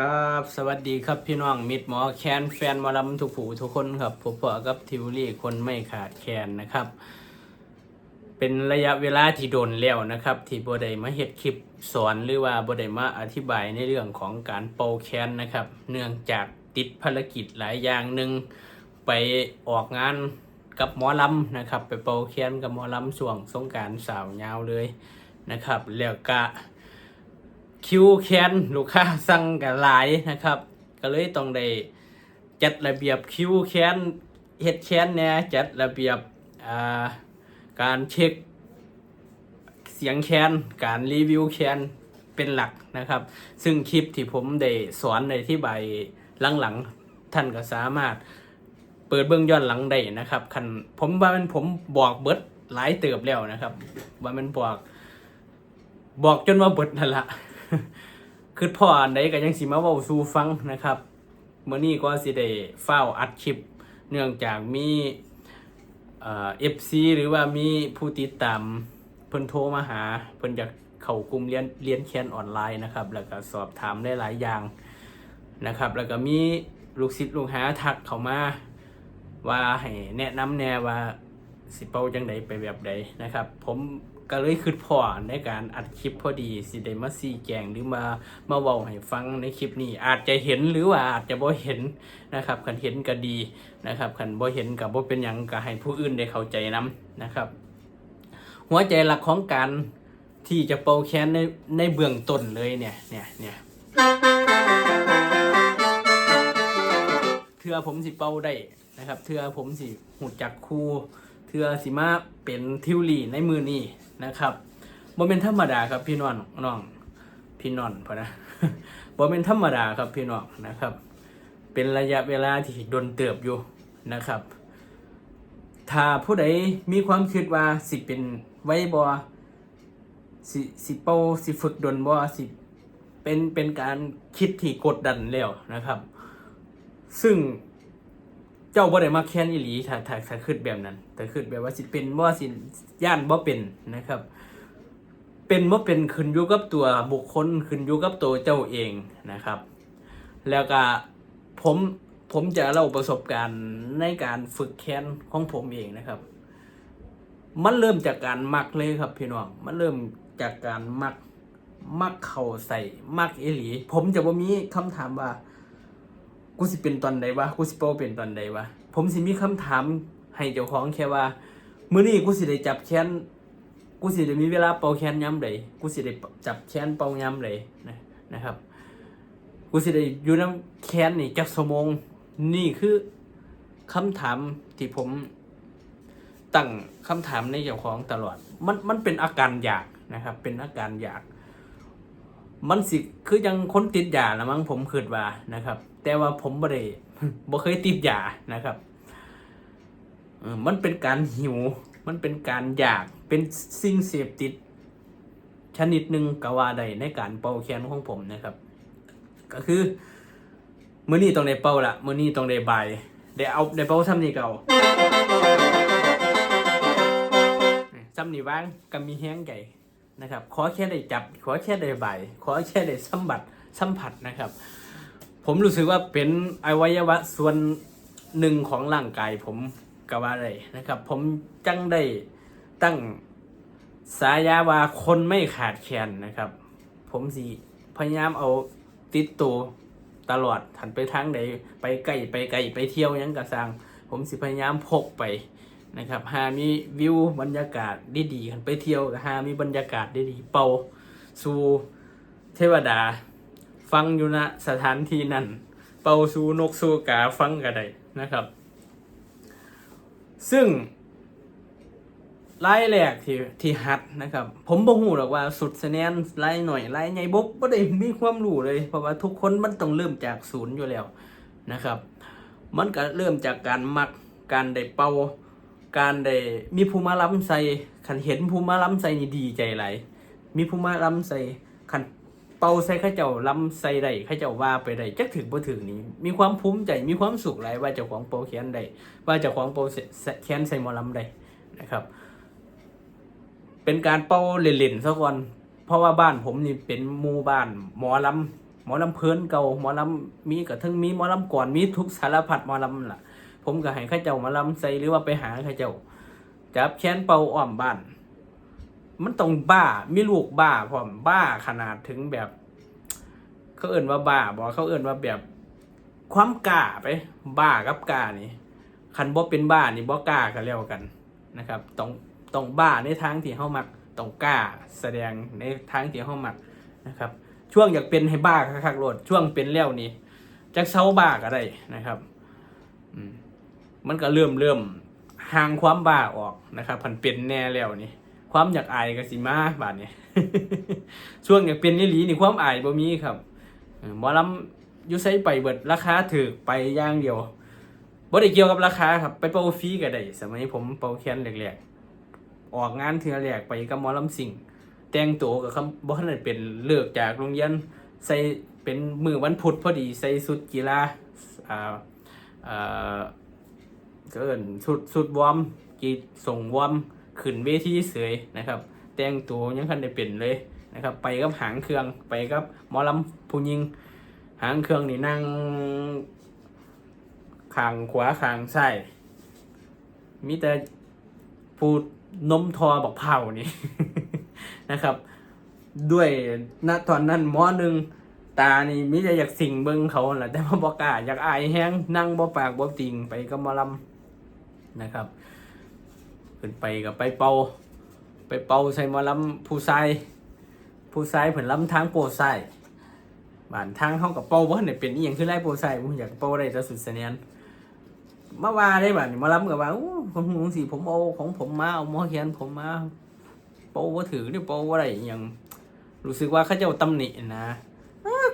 ครับสวัสดีครับพี่น้องมิตรหมอแคนแฟนมอลำทุกผู้ทุกคนครับผมพอกับทิวลี่คนไม่ขาดแคลนนะครับ เป็นระยะเวลาที่โดนแล้วนะครับ ที่บไดมาเฮ็ดคลิปสอนหรือว่าบไดมาอธิบายในเรื่องของการเป่าแคนนะครับ เนื่องจากติดภารกิจหลายอย่างหนึ่งไปออกงานกับหมอลำนะครับ ไปเป่าแคนกับหมอลำช่วงสงการสาวยาวเลยนะครับ แล้วก็ คิวแคนลูกค้าสั่งกันหลายนะครับ ก็เลยต้องได้จัดระเบียบคิวแคนเฮ็ดแคนเนี่ยจัดระเบียบาการเช็คเสียงแคนการรีวิวแคนเป็นหลักนะครับ ซึ่งคลิปที่ผมได้สอนในที่ใบหลังๆท่านก็สามารถเปิดเบื้องย้อนหลังได้นะครับคันผมว่ามันผมบอกเบิดหลายเติบแล้วนะครับ ว่ามันบอกบอกจนว่าเบิดนั่นละ คือพ่ออันใดก็ยังสิมาเว้าสู่ฟังนะครับเมื่อนี้ก็สิได้เฝ้าอัดคลิป เนื่องจากมีเอฟซีหรือว่ามีผู้ติดตามเพิ่นโทรมาหา เพิ่นอยากเข้ากลุ่มเรียนเรียนเขียนออนไลน์นะครับ แล้วก็สอบถามได้หลายอย่างนะครับ แล้วก็มีลูกศิษย์ลูกหาทักเข้ามาว่าให้แนะนำแน่ว่าสิเป่าจังใดไปแบบใดนะครับ ผม ก็เลยคิดพอในการอัดคลิปพอดีสิได้มาซีแจงหรือมามาเว้าให้ฟังในคลิปนี้ อาจจะเห็นหรือว่าอาจจะบ่เห็นนะครับคันเห็นก็ดีนะครับคันบ่เห็นก็บ่เป็นหยังก็ให้ผู้อื่นได้เข้าใจนํนะครับ หัวใจหลักของการที่จะเป่าแคนในในเบื้องต้นเลยเนี่ยเนี่ยเนี่ยเทือผมสิเป่าได้นะครับ เทือผมสิหูจักครู ทือสิมาเป็นทิวลีในมือนี้นะครับบ่เป็นธรรมดาครับพี่น้องน้องพี่น้องพอนะบ่เป็นธรรมดาครับพี่น้องนะครับ เป็นระยะเวลาที่ดนเติบอยู่นะครับ ถ้าผู้ใดมีความคิดว่าสิเป็นไว้บอสิสิเป้าสิฝึกดนบอสิเป็นเป็นการคิดที่กดดันแล้วนะครับ ซึ่ง เจ้าบ่ได้มาแค้นอีหลีถ้าถ้าถ้าคิดแบบนั้นแต่คิดแบบว่าสิเป็นบ่สิย่านบ่เป็นนะครับ เป็นบ่เป็นขึ้นอยู่กับตัวบุคคลขึ้นอยู่กับตัวเจ้าเองนะครับ แล้วก็ผมผมจะเล่าประสบการณ์ในการฝึกแค้นของผมเองนะครับ มันเริ่มจากการมักเลยครับพี่น้องมันเริ่มจากการมักมักเข่าใส่มักเอหลี ผมจะบ่มีคำถามว่า กูสิเป็นตอนใดวะกูสิเป้าเป็นตอนใดวะผมสิมีคำถามให้เจ้าของแค่ว่ามื้อนี้กูสิได้จับแค้นกูสิได้มีเวลาเป่าแค้นยามใดกูสิได้จับแค้นเป่ายามใดนะนะครับ กูสิได้อยู่น้ำแค้นนี่จักสมงนี่คือคำถามที่ผมตั้งคำถามในเจ้าของตลอด มันมันเป็นอาการอยากนะครับ เป็นอาการอยาก มันสิคือยังคนติดยาละมั้งผมคิดว่านะครับ แต่ว่าผมบ่ได้บ่เคยติดยานะครับมันเป็นการหิว มันเป็นการอยาก เป็นสิ่งเสพติด ชนิดหนึ่งกว่าได้ในการเป่าแคนของผมนะครับ ก็คือมื้อนี้ต้องได้เป่าละมื้อนี้ต้องได้บายได้เอาได้เป่าซ้ำนี่เก่าซ้ำนี่ว่างก็มีแห้งใหญ่นะครับ ขอแค่ได้จับ ขอแค่ได้บายขอแค่ได้สัมผัสสัมผัสนะครับ ผมรู้สึกว่าเป็นอวัยวะส่วนหนึ่งของร่างกายผมก็ว่าได้นะครับ ผมจังได้ตั้งสายาว่าคนไม่ขาดแคลนนะครับ ผมสิพยายามเอาติดตัวตลอดหันไปทางใดไปไกลไปไกลไปเที่ยวยังกระซังผมสิพยายามพกไปนะครับหามีวิวบรรยากาศดีๆหันไปเที่ยวหามีบรรยากาศดีๆเป่าสู่เทวดา ฟังอยู่ณสถานที่นั้นเป่าสูนกสูกาฟังกันได้นะครับ ซึ่งไล่แรกที่ที่ฮัดนะครับ ผมบ่ฮู้หรอกว่าสุดสแนนไล่หน่อยไล่ใหญ่บบบ่ได้มีความรู้เลย เพราะว่าทุกคนมันต้องเริ่มจากศูนย์อยู่แล้วนะครับ มันก็เริ่มจากการมักการได้เป่าการได้มีภูมาล้ำใส่ขันเห็นภูมาล้ำใส่นี่ดีใจหลยมีภูมาล้ำใส่ขัน ป่าใส่ข้าเจ้าล้ำใส่ได้ข้าเจ้าว่าไปได้จักถึงบ่ถึงนี้ มีความภูมิใจมีความสุขหลายว่าเจ้าของเป่าแขนได้ว่าเจ้าของเป่าแขนใส่หมอลำได้นะครับ เป็นการเป่าเล่นๆซะก่อนเพราะว่าบ้านผมนี่เป็นหมู่บ้าน หมอลหมอลำเพลินเก่าหมอลำมีกับทั้งมีหมอลำก่อนมีทุกสารพัดหมอลำล่ะ ผมก็ให้ข้าเจ้ามาลำใส่หรือว่าไปหาข้าเจ้าจับแขนเป่าอ้อมบ้าน มันต้องบ้ามีลูกบ้าพร้อมบ้าขนาดถึงแบบ เขาเอิ่นว่าบ้าบอกเขาเอิ่นว่าแบบความกล้าไป บ้ากับกล้านี่คันบ่เป็นบ้านี่บ่กล้ากันแล้วกันนะครับต้องต้องบ้าในทางที่เฮามักต้องกล้าแสดงในทางที่เฮามักนะครับ ช่วงอยากเป็นให้บ้าคักๆโลดช่วงเป็นแล้วนี่จักเซาบ้าก็ได้นะครับมมันก็เริ่มเริ่มห่างความบ้าออกนะครับพันเป็นแน่แล้วนี่ ความอยากอายก็สิมาบาดนี้ช่วงอยากเป็นนี่หลีนี่ความอายบ่มีครับเออหมอลำยูไซไปเบิดราคาถือไปอย่างเดียวบ่ได้เกี่ยวกับราคาครับไปเป่าฟรีก็ได้สมัยผมเป่าแคนแรกๆออกงานเทื่อแรกไปกับหมอลำสิงแต่งตัวกับคำบ่ทันได้เป็นเลิกจากโรงเรียนใส่เป็นมือวันพุธพอดีใส่ชุดกีฬาอ่าอ่าเอินสุดสุดวอร์มกีส่งวอร์ม ขึ้นเวทีเสยนะครับ แต่งตัวยังคันได้เป็นเลยนะครับ ไปกับหางเครื่องไปกับหมอลำผู้ยิง หางเครื่องนี่นั่งขางขวาขางซ้ายมีแต่ผู้นมทอบอกเผานี่ นะครับ ด้วยณตอนนั้นหมอหนึ่งตานี่มิจะอยากสิงเบิ่งเขาแหละแต่ว่าบอกล้าอยากอายแห้งนั่งบ่ปากบ่ติงไปก็มาลำนะครับ ขึ้นไปกับไปเป่าไปเป่าใส่หมอลำผู้ชายผู้ชายเพิ่นลำทางโปรไซบ้านทางเขากับเป่าบ่ทันได้เป็นอีหยังคือไล่โปรไซผมอยากเป่าได้แต่สุดเสนียนมาว่าได้บ้านหมอลำกับว่าอู้ผมหงสิผมเอาของผมมาเอาหมอเขียนผมมาเป่าว่าถือเนี่ยเป่าว่าอะไรอหยังรู้สึกว่าเขาเจ้าตำหนินะ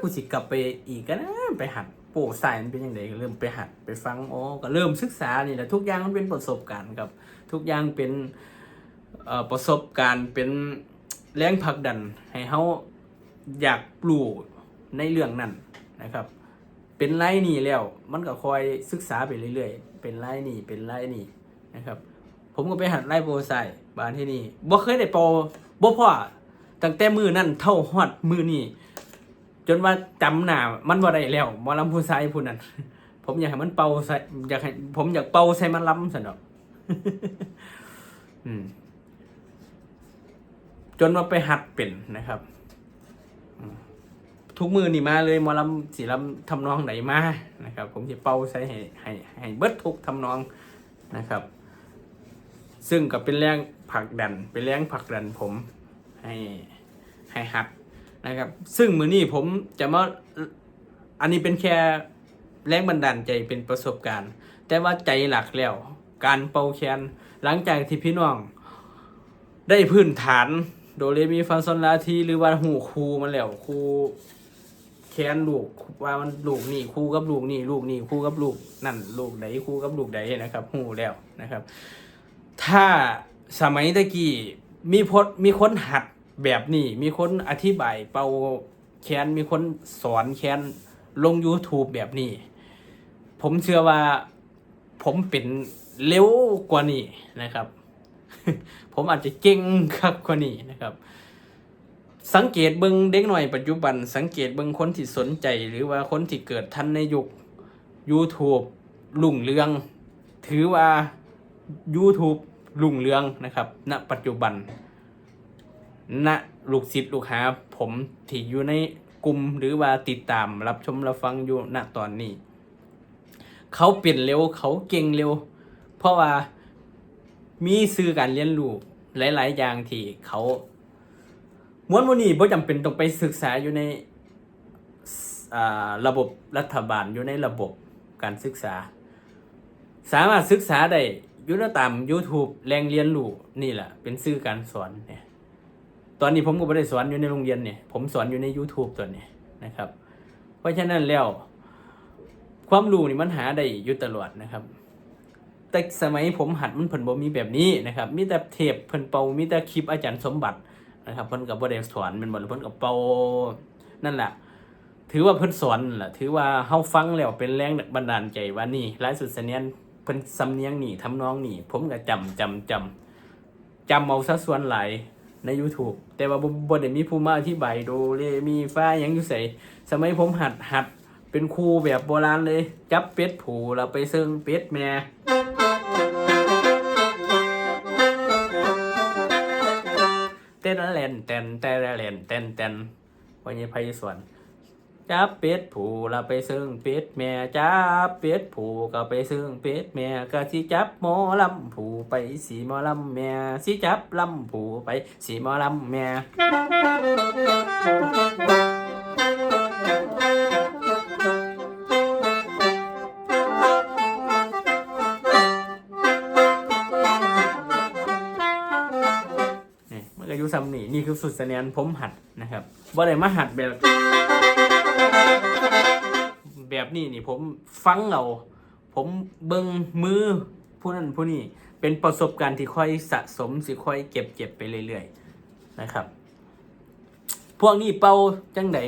กูสิกลับไปอีกก็นะไปหัด โป้สายมันเป็นยังไงก็เริ่มไปหัดไปฟังอ๋อก็เริ่มศึกษานี่แหละทุกอย่างมันเป็นประสบการณ์ครับ ทุกอย่างเป็นประสบการณ์เป็นแรงผลักดันให้เขาอยากปลูกในเรื่องนั้นนะครับ เป็นไรนี่แล้วมันก็คอยศึกษาไปเรื่อยๆ เป็นไรนี่เป็นไรนี่นะครับ ผมก็ไปหัดไล่โปรไซบ้านที่นี่บ่เคยได้โปรบ่พ่อตั้งแต่มือนั่นเท่าฮอดมือนี่ จนว่าจำหน้ามันบ่ได้แล้วหมอลำผู้ชายผู้นั้น ผมอยากให้มันเป่าใส่อยากให้ผมอยากเป่าใส่มันล้ำสนดอกจนว่าไปหัดเป็นนะครับ ทุกมือนี่มาเลยมอลำสีลำทำนองไหนมานะครับ ผมจะเป่าใส่ให้ให้ให้เบิดทุกทำนองนะครับ ซึ่งก็เป็นแรงผลักดัน เป็นแรงผลักดันผมให้ให้หัด นะครับ ซึ่งมือนี้ผมจะมาอันนี้เป็นแค่แรงบันดาลใจเป็นประสบการณ์ แต่ว่าใจหลักแล้ว การเป่าแคนหลังจากที่พี่น้อง ได้พื้นฐานโดเรมีฟาซอนลาทีหรือว่าหูครูมันแล้วครูแคนลูกว่ามันลูกนี่ครูกับลูกนี่ลูกนี่ครูกับลูกนั่นลูกใดครูกับลูกใดนะครับหูแล้วนะครับ ถ้าสมัยตะกี้มีพดมีคนหัด แบบนี้มีคนอธิบายเป่าแคนมีคนสอนแคนลง YouTube แบบนี้ ผมเชื่อว่าผมเป็นเร็วกว่านี้นะครับ ผมอาจจะเก่งครับกว่านี้นะครับ สังเกตเบิงเด็กหน่อยปัจจุบัน สังเกตเบิงคนที่สนใจหรือว่าคนที่เกิดทันในยุค YouTube ลุ่งเรือง ถือว่า YouTube ลุ่งเรืองนะครับณปัจจุบัน ณลูกศิษย์ลูกหาผมที่อยู่ในกลุ่มหรือว่าติดตามรับชมรับฟังอยู่ณตอนนี้ เขาเปลี่ยนเร็วเขาเก่งเร็ว เพราะว่ามีสื่อการเรียนรู้หลาย ๆ อย่างที่เขาม้วนวันนี้บ่จำเป็นต้องไปศึกษาอยู่ในระบบรัฐบาลอยู่ในระบบการศึกษา สามารถศึกษาได้อยู่ในตาม YouTube แรงเรียนรู้นี่แหละเป็นสื่อการสอนเนี่ย ตอนนี้ผมก็ไม่ได้สอนอยู่ในโรงเรียนเนี่ยผมสอนอยู่ใน YouTube ตัวนี้นะครับ เพราะฉะนั้นแล้ว ความรู้นี่มันหาได้อยู่ตลอดนะครับ แต่สมัยผมหัดมันเพิ่นบ่มีแบบนี้นะครับ มีแต่เทปเพิ่นเป่ามีแต่คลิปอาจารย์สมบัตินะครับเพิ่นก็บ่ได้สอนแมันบ่เพิ่นก็เป่านั่นแหละถือว่าเพิ่นสอนนั่นล่ะ ถือว่าเฮาฟังแล้วเป็นแรงบันดาลใจว่านี่หลายสุดเสนียนเพิ่นสำเนียงนี่ทำนองนี่ ผมก็จำจำจำจำเอาซะส่วนหลาย ใน YouTube แต่ว่าบ่บได้มีผู้มาอธิบายโดเรมีฟ้ายังอยู่ใส่สมัยผมหัดหัดเป็นครูแบบโบราณเลย จับเป็ดผูแล้วไปเซิงเป็ดแม่เต้นแลนเต้นเต้นแลนเต้นเต้นวันนี้ไพศวร จับเป็ดผูเราไปซึ่งเป็ดแม่จับเป็ดผูก็ไปซึ่งเป็ดแม่ก็สิจับหมอลำผูไปสีหมอลำแม่สิจับลำผูไปสีหมอลำแม่นี่มันก็อยู่ซ้ำนี่นี่คือสุดเสนียนผมหัดนะครับบ่ได้มาหัดแบบ แบบนี้นี่ผมฟังเอาผมเบิ่งมือผู้นั้นผู้นี้เป็นประสบการณ์ที่ค่อยสะสมสิค่อยเก็บเก็บไปเรื่อยๆนะครับ พวกนี้เป่าจังได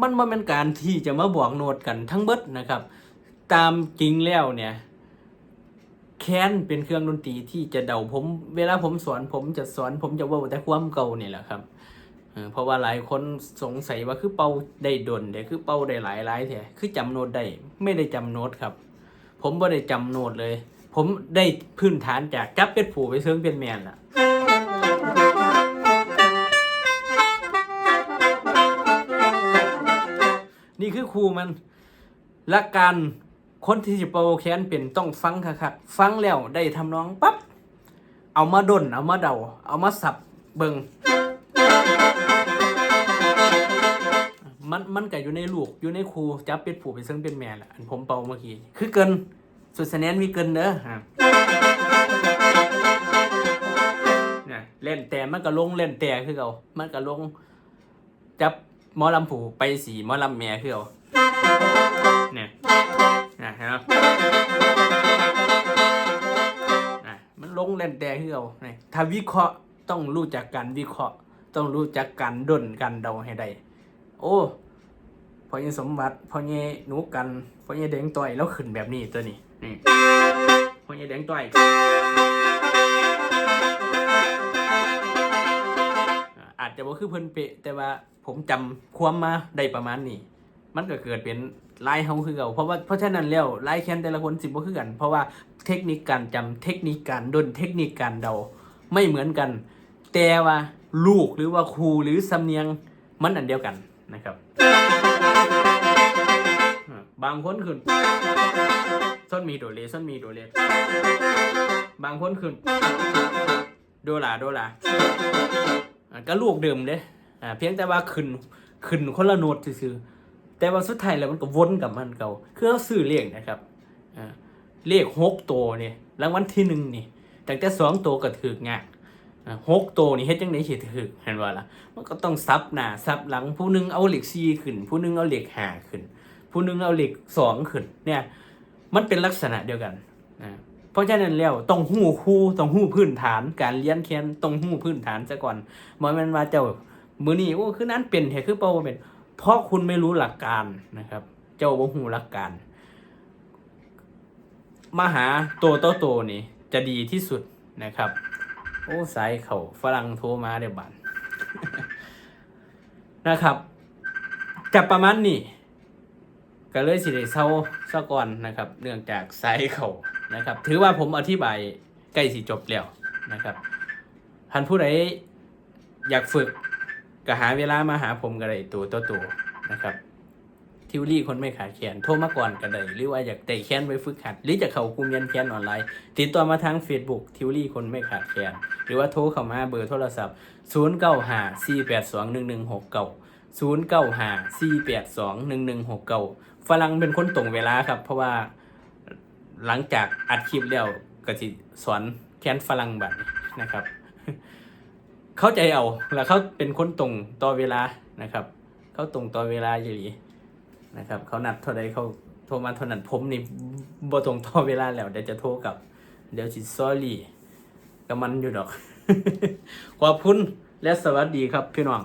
มันมันเป็นการที่จะมาบอกโน้ตกันทั้งเบิดนะครับ ตามจริงแล้วเนี่ยแคนเป็นเครื่องดนตรีที่จะเดาผม เวลาผมสอนผมจะสอนผมจะว่าแต่ความเก่านี่แหละครับ เพราะว่าหลายคนสงสัยว่าคือเป่าได้ดนเด้คือเป่าได้หลายหลายแท้คือจำโน้ตได้ไม่ได้จำโน้ตครับ ผมไม่ได้จำโน้ตเลย ผมได้พื้นฐานจากจับเป็ดผูไปเซิงเป็นแมนล่ะนี่คือครูมันหลัการคนที่จะเป่าแค้นเป็นต้องฟังคักๆฟังแล้วได้ทำนองปั๊บเอามาดนเอามาเดา เอามาสับเบิง มันมันก็อยู่ในลูกอยู่ในครูจับเป็ดผูเป็นซึ่งเป็นแม่แหละอันผมเป่าเมื่อกี้คือเกินสุดสแนนมีเกินเด้อฮะเนี่ยเล่นแต่มันก็ลงเล่นแต่คือเขามันก็ลงจับมอลำผูไปสีมอลำแม่คือเอาเนี่ยนะเห็นไหมอะมันลงเล่นแต่คือเอาเนี่ยถ้าวิเคราะห์ต้องรู้จักการวิเคราะห์ ต้องรู้จักการดนการเดาให้ได้ โอ้พอยังสมบัติพอยังหนูกันพอยังแดงต่อยแล้วขึ้นแบบนี้ตัวนี้นี่พอยังแดงต่อยอาจจะบ่คือเพิ่นเปะแต่ว่าผมจำความมาได้ประมาณนี้ มันก็เกิดเป็นลายเฮาคือเก่าเพราะว่าเพราะฉะนั้นแล้วลายแคนแต่ละคนสิบ่คือกัน เพราะว่าเทคนิคการจำเทคนิคการดนเทคนิคการเดาไม่เหมือนกัน แต่ว่า ลูกหรือว่าครูหรือสำเนียงมันอันเดียวกันนะครับ บางคนขึ้นส้นมีโดเลส้นมีโดเลบางคนขึ้นโดลาโดลาก็ลูกเดิมเด้เพียงแต่ว่าขึ้นขึ้นคนละโน้ตซื่อแต่ว่าสุดท้ายแล้วมันก็วนกับมันเก่าคือเราซื้อเลขนะครับเลขหกตัวเนี่ยรางวัลที่หนึ่งนี่แต่แต่สองตัวก็ถือง่า หกตัวนี่เฮ็ดจังได๋สิถือเห็นว่ล่ะ มันก็ต้องซับหน้าซับหลัง ผู้หนึงเอาเหลข4ขึ้น ผู้หนึงเอาเหลข5ขึ้น ผู้หนึงเอาเหลข2ขึ้น เนี่ย มันเป็นลักษณะเดียวกันอ่าเพราะฉะนั้นแล้วต้องหู้ครูต้องหู้พื้นฐาน การเรียนเขียนต้องหู้พื้นฐานซะก่อนบ่แม่นว่าเจ้ามื้อนี้โอ้คือนั้นเป็นแท้คือเป่าบ่เป็นเพราะคุณไม่รู้หลักการนะครับ เจ้าบ่ฮู้หลักการมาหาตัวโตโตๆนี่จะดีที่สุดนะครับ โอ้สายเขาฝรั่งโทรมาเดี๋ยวบันนะครับจะประมาณนี้ก็เลยสิได้เศร้าซะก่อนนะครับ เนื่องจากไซส์เขานะครับ ถือว่าผมอธิบายใกล้สิจบแล้วนะครับท่านผู้ใดอยากฝึกก็หาเวลามาหาผมก็ได้ตัวตัวตัวนะครับ ทิวรี่คนไม่ขาดแขนโทรมาก่อนก็ได้หรือว่าอยากได้แขนไว้ฝึกหัด หรือจะเข้ากลุ่มเรียนแขนออนไลน์ติดต่อมาทาง Facebook ทิวรี่คนไม่ขาดแขนหรือว่าโทรเข้ามาเบอร์โทรศัพท์ 0 9 5 4 8 2 1 1 6 9 0 9 5 4 8 2 1 1 6 9 ฝรั่งเป็นคนตรงเวลาครับ เพราะว่าหลังจากอัดคลิปแล้วก็สิสอนแคนฝรั่งบัดนี้นะครับ เข้าใจเอาแล้วเขาเป็นคนตรงต่อเวลานะครับ เขาตรงต่อเวลาอยู่ดี นะครับ เขานัดเท่าใดเขาโทรมาเท่านั้นผมนี่บ่ตรงต่อเวลาแล้วเดี๋ยวจะโทรกับ เดี๋ยวสิซอรี่กับมันอยู่ดอก ขอบคุณและสวัสดีครับพี่น้อง